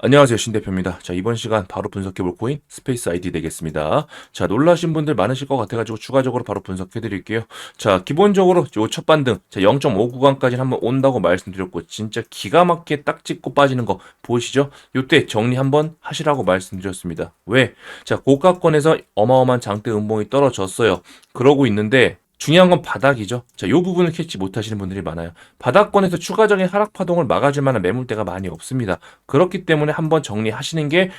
안녕하세요. 신 대표입니다. 자, 이번 시간 바로 분석해볼 코인 스페이스 아이디 되겠습니다. 자, 놀라신 분들 많으실 것 같아가지고 추가적으로 바로 분석해드릴게요. 자, 기본적으로 요 첫 반등, 자, 0.5 구간까지 한번 온다고 말씀드렸고, 진짜 기가 막히게 딱 찍고 빠지는 거 보이시죠? 요때 정리 한번 하시라고 말씀드렸습니다. 왜? 자, 고가권에서 어마어마한 장대 음봉이 떨어졌어요. 그러고 있는데, 중요한 건 바닥이죠. 자, 요 부분을 캐치 못 하시는 분들이 많아요. 바닥권에서 추가적인 하락 파동을 막아줄 만한 매물대가 많이 없습니다. 그렇기 때문에 한번 정리하시는 게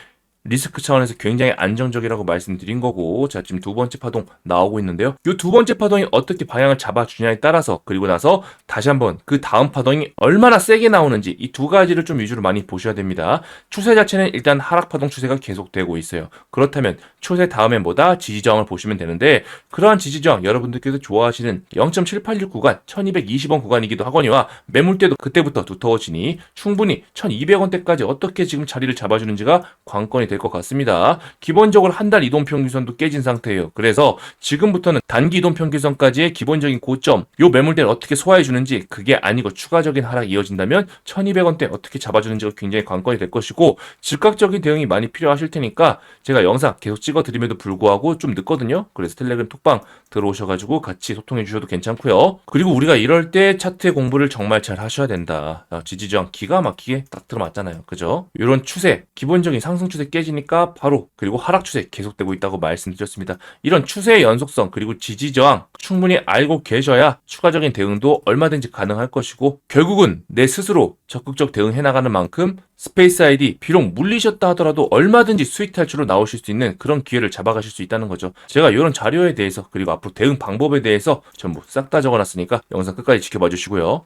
리스크 차원에서 굉장히 안정적이라고 말씀드린 거고, 자, 지금 두 번째 파동 나오고 있는데요. 이 두 번째 파동이 어떻게 방향을 잡아주냐에 따라서, 그리고 나서 다시 한번 그 다음 파동이 얼마나 세게 나오는지 이 두 가지를 좀 위주로 많이 보셔야 됩니다. 추세 자체는 일단 하락 파동 추세가 계속되고 있어요. 그렇다면 추세 다음엔 뭐다? 지지저항을 보시면 되는데, 그러한 지지저항 여러분들께서 좋아하시는 0.786 구간, 1220원 구간이기도 하거니와 매물대도 그때부터 두터워지니 충분히 1200원대까지 어떻게 지금 자리를 잡아주는지가 관건이 될 것 같습니다. 기본적으로 한 달 이동 평균선도 깨진 상태예요. 그래서 지금부터는 단기 이동 평균선까지의 기본적인 고점, 요 매물대를 어떻게 소화해 주는지 그게 아니고 추가적인 하락이 이어진다면 1200원대 어떻게 잡아주는지가 굉장히 관건이 될 것이고 즉각적인 대응이 많이 필요하실 테니까 제가 영상 계속 찍어 드림에도 불구하고 좀 늦거든요. 그래서 텔레그램 톡방 들어오셔가지고 같이 소통해 주셔도 괜찮고요. 그리고 우리가 이럴 때 차트 공부를 정말 잘 하셔야 된다. 아, 지지저항 기가 막히게 딱 들어맞잖아요. 그죠? 이런 추세, 기본적인 상승 추세 깨 지니까 바로 그리고 하락 추세 계속되고 있다고 말씀드렸습니다. 이런 추세의 연속성 그리고 지지 저항 충분히 알고 계셔야 추가적인 대응도 얼마든지 가능할 것이고 결국은 내 스스로 적극적 대응해 나가는 만큼 스페이스 아이디 비록 물리셨다 하더라도 얼마든지 수익 탈출로 나오실 수 있는 그런 기회를 잡아가실 수 있다는 거죠. 제가 이런 자료에 대해서 그리고 앞으로 대응 방법에 대해서 전부 싹 다 적어놨으니까 영상 끝까지 지켜봐 주시고요.